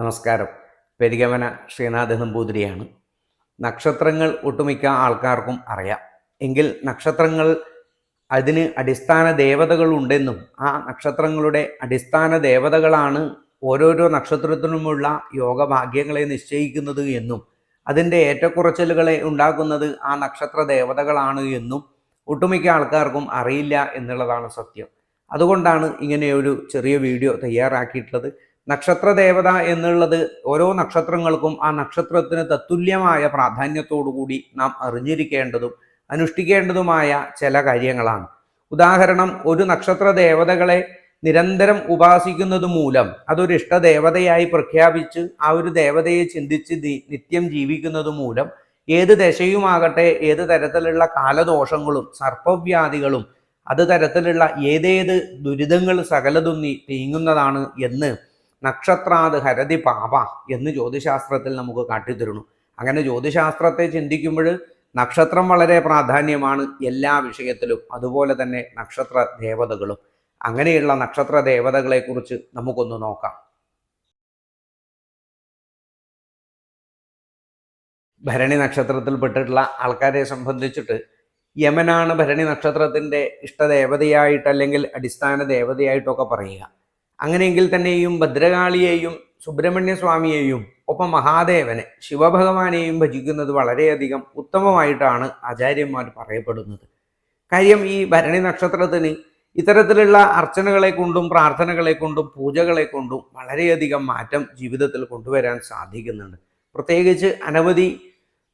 നമസ്കാരം. പെരികമന ശ്രീനാഥ നമ്പൂതിരിയാണ്. നക്ഷത്രങ്ങൾ ഒട്ടുമിക്ക ആൾക്കാർക്കും അറിയാം. എങ്കിൽ നക്ഷത്രങ്ങൾ അതിന് അടിസ്ഥാന ദേവതകളുണ്ടെന്നും ആ നക്ഷത്രങ്ങളുടെ അടിസ്ഥാന ദേവതകളാണ് ഓരോരോ നക്ഷത്രത്തിനുമുള്ള യോഗഭാഗ്യങ്ങളെ നിശ്ചയിക്കുന്നത് എന്നും അതിന്റെ ഏറ്റക്കുറച്ചിലുകളെ ഉണ്ടാക്കുന്നത് ആ നക്ഷത്ര ദേവതകളാണ് എന്നും ഒട്ടുമിക്ക ആൾക്കാർക്കും അറിയില്ല എന്നുള്ളതാണ് സത്യം. അതുകൊണ്ടാണ് ഇങ്ങനെ ഒരു ചെറിയ വീഡിയോ തയ്യാറാക്കിയിട്ടുള്ളത്. നക്ഷത്ര ദേവത എന്നുള്ളത് ഓരോ നക്ഷത്രങ്ങൾക്കും ആ നക്ഷത്രത്തിന് തത്തുല്യമായ പ്രാധാന്യത്തോടുകൂടി നാം അറിഞ്ഞിരിക്കേണ്ടതും അനുഷ്ഠിക്കേണ്ടതുമായ ചില കാര്യങ്ങളാണ്. ഉദാഹരണം ഒരു നക്ഷത്ര ദേവതകളെ നിരന്തരം ഉപാസിക്കുന്നത് മൂലം അതൊരു ഇഷ്ടദേവതയായി പ്രഖ്യാപിച്ച് ആ ഒരു ദേവതയെ ചിന്തിച്ച് നിത്യം ജീവിക്കുന്നത് മൂലം ഏത് ദശയുമാകട്ടെ ഏത് തരത്തിലുള്ള കാലദോഷങ്ങളും സർപ്പവ്യാധികളും അത് തരത്തിലുള്ള ഏതേത് ദുരിതങ്ങൾ സകലതും നീ നീങ്ങുന്നതാണ് എന്ന് നക്ഷത്രാത് ഹരതി പാപ എന്ന് ജ്യോതിശാസ്ത്രത്തിൽ നമുക്ക് കാട്ടിത്തരുന്നു. അങ്ങനെ ജ്യോതിശാസ്ത്രത്തെ ചിന്തിക്കുമ്പോൾ നക്ഷത്രം വളരെ പ്രാധാന്യമാണ് എല്ലാ വിഷയത്തിലും. അതുപോലെ തന്നെ നക്ഷത്ര ദേവതകളും. അങ്ങനെയുള്ള നക്ഷത്ര ദേവതകളെക്കുറിച്ച് നമുക്കൊന്ന് നോക്കാം. ഭരണി നക്ഷത്രത്തിൽ പെട്ടിട്ടുള്ള ആൾക്കാരെ സംബന്ധിച്ചിട്ട് യമനാണ് ഭരണി നക്ഷത്രത്തിന്റെ ഇഷ്ടദേവതയായിട്ട് അല്ലെങ്കിൽ അടിസ്ഥാന ദേവതയായിട്ടൊക്കെ പറയുക. അങ്ങനെയെങ്കിൽ തന്നെയും ഭദ്രകാളിയെയും സുബ്രഹ്മണ്യ സ്വാമിയെയും ഒപ്പം മഹാദേവനെ ശിവഭഗവാനെയും ഭജിക്കുന്നത് വളരെയധികം ഉത്തമമായിട്ടാണ് ആചാര്യന്മാർ പറയപ്പെടുന്നത്. കാര്യം ഈ ഭരണി നക്ഷത്രത്തിന് ഇത്തരത്തിലുള്ള അർച്ചനകളെ കൊണ്ടും പ്രാർത്ഥനകളെ കൊണ്ടും പൂജകളെ കൊണ്ടും വളരെയധികം മാറ്റം ജീവിതത്തിൽ കൊണ്ടുവരാൻ സാധിക്കുന്നുണ്ട്. പ്രത്യേകിച്ച് അനവധി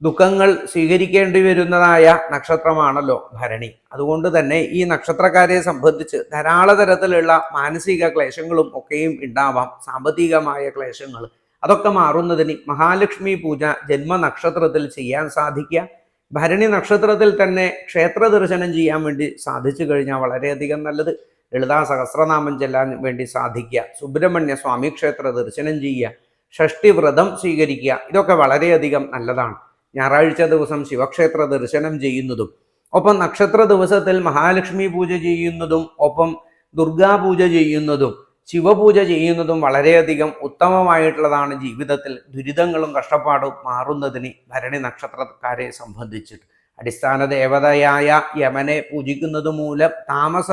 ദുഃഖങ്ങൾ സ്വീകരിക്കേണ്ടി വരുന്നതായ നക്ഷത്രമാണല്ലോ ഭരണി. അതുകൊണ്ട് തന്നെ ഈ നക്ഷത്രക്കാരെ സംബന്ധിച്ച് ധാരാള തരത്തിലുള്ള മാനസിക ക്ലേശങ്ങളും ഒക്കെയും ഉണ്ടാവാം. സാമ്പത്തികമായ ക്ലേശങ്ങൾ. അതൊക്കെ മാറുന്നതിന് മഹാലക്ഷ്മി പൂജ ജന്മ നക്ഷത്രത്തിൽ ചെയ്യാൻ സാധിക്കുക. ഭരണി നക്ഷത്രത്തിൽ തന്നെ ക്ഷേത്ര ദർശനം ചെയ്യാൻ വേണ്ടി സാധിച്ചു കഴിഞ്ഞാൽ വളരെയധികം നല്ലത്. ലളിതാ സഹസ്രനാമം ചെല്ലാൻ വേണ്ടി സാധിക്കുക. സുബ്രഹ്മണ്യ സ്വാമി ക്ഷേത്ര ദർശനം ചെയ്യുക. ഷഷ്ടി വ്രതം സ്വീകരിക്കുക. ഇതൊക്കെ വളരെയധികം നല്ലതാണ്. ഞായറാഴ്ച ദിവസം ശിവക്ഷേത്ര ദർശനം ചെയ്യുന്നതും ഒപ്പം നക്ഷത്ര ദിവസത്തിൽ മഹാലക്ഷ്മി പൂജ ചെയ്യുന്നതും ഒപ്പം ദുർഗാ പൂജ ചെയ്യുന്നതും ശിവപൂജ ചെയ്യുന്നതും വളരെയധികം ഉത്തമമായിട്ടുള്ളതാണ് ജീവിതത്തിൽ ദുരിതങ്ങളും കഷ്ടപ്പാടും മാറുന്നതിന് ഭരണി നക്ഷത്രക്കാരെ സംബന്ധിച്ചിട്ട്. അടിസ്ഥാന ദേവതയായ യമനെ പൂജിക്കുന്നത് മൂലം താമസ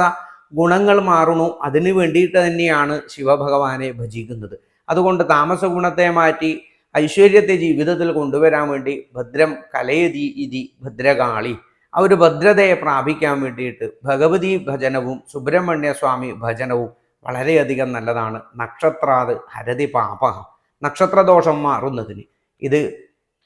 ഗുണങ്ങൾ മാറുന്നു. അതിനു വേണ്ടിയിട്ട് തന്നെയാണ് ശിവഭഗവാനെ ഭജിക്കുന്നത്. അതുകൊണ്ട് താമസ ഗുണത്തെ മാറ്റി ഐശ്വര്യത്തെ ജീവിതത്തിൽ കൊണ്ടുവരാൻ വേണ്ടി ഭദ്രം കലയതി ഇതി ഭദ്രകാളി. ആ ഒരു ഭദ്രതയെ പ്രാപിക്കാൻ വേണ്ടിയിട്ട് ഭഗവതി ഭജനവും സുബ്രഹ്മണ്യ സ്വാമി ഭജനവും വളരെയധികം നല്ലതാണ്. നക്ഷത്രാത് ഹരതി പാപ. നക്ഷത്രദോഷം മാറുന്നതിന്. ഇത്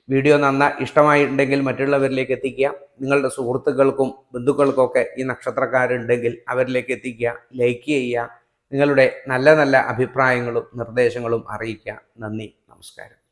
വീഡിയോ നന്ന ഇഷ്ടമായിട്ടുണ്ടെങ്കിൽ മറ്റുള്ളവരിലേക്ക് എത്തിക്കുക. നിങ്ങളുടെ സുഹൃത്തുക്കൾക്കും ബന്ധുക്കൾക്കൊക്കെ ഈ നക്ഷത്രക്കാരുണ്ടെങ്കിൽ അവരിലേക്ക് എത്തിക്കുക. ലൈക്ക് ചെയ്യുക. നിങ്ങളുടെ നല്ല നല്ല അഭിപ്രായങ്ങളും നിർദ്ദേശങ്ങളും അറിയിക്കുക. നന്ദി. നമസ്കാരം.